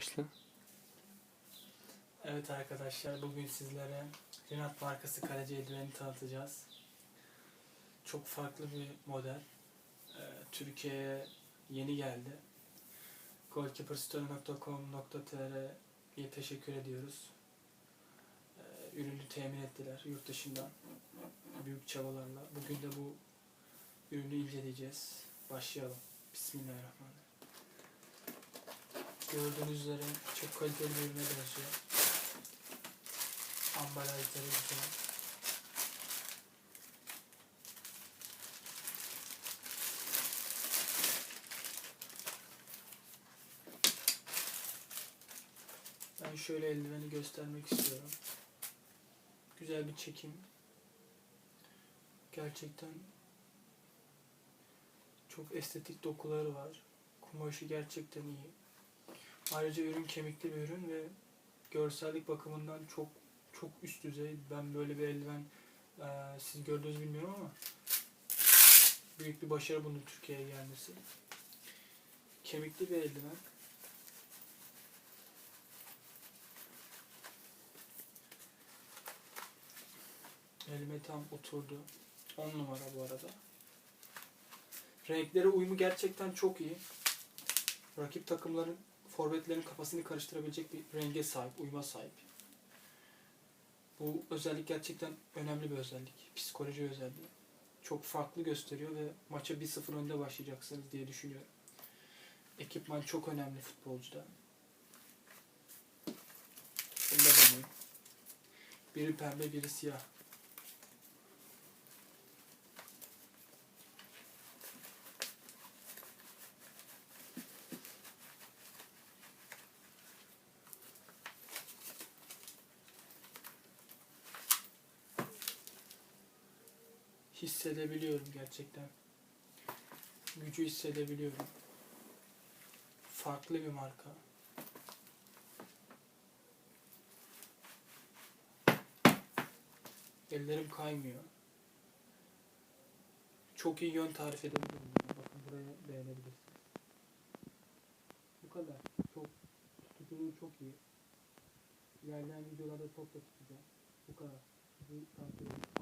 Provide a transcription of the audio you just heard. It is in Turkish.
Başla. Evet arkadaşlar bugün sizlere Rinat markası kaleci eldiveni tanıtacağız. Çok farklı bir model. Ee, Türkiye'ye yeni geldi. goalkeeperstore.com.tr'ye teşekkür ediyoruz. Ee, ürünü temin ettiler yurt dışından. Büyük çabalarla. Bugün de bu ürünü inceleyeceğiz. Başlayalım. Bismillahirrahmanirrahim. Gördüğünüz üzere çok kaliteli bir ürüne benziyor. Ambalajları güzel. Ben şöyle eldiveni göstermek istiyorum. Güzel bir çekim. Gerçekten çok estetik dokuları var. Kumaşı gerçekten iyi. Ayrıca ürün kemikli bir ürün ve görsellik bakımından çok çok üst düzey. Ben böyle bir eldiven eee, siz gördünüz bilmiyorum ama büyük bir başarı bunun Türkiye'ye gelmesi. Kemikli bir eldiven. Elime tam oturdu. 10 numara bu arada. Renklere uyumu gerçekten çok iyi. Rakip takımların forvetlerin kafasını karıştırabilecek bir renge sahip, uyuma sahip. Bu özellik gerçekten önemli bir özellik. Psikoloji özelliği. Çok farklı gösteriyor ve maça 1-0 önde başlayacaksınız diye düşünüyorum. Ekipman çok önemli futbolcuda. Bunu da deneyim. Biri pembe, biri siyah. Hissedebiliyorum gerçekten. Gücü hissedebiliyorum. Farklı bir marka. Ellerim kaymıyor. Çok iyi yön tarif edebilirim. Bakın buraya beğenebilirsiniz. Bu kadar. Çok tutuculuğu çok iyi. İlerleyen videolarda top da tutacağım. Bu kadar. Sizi takip edin.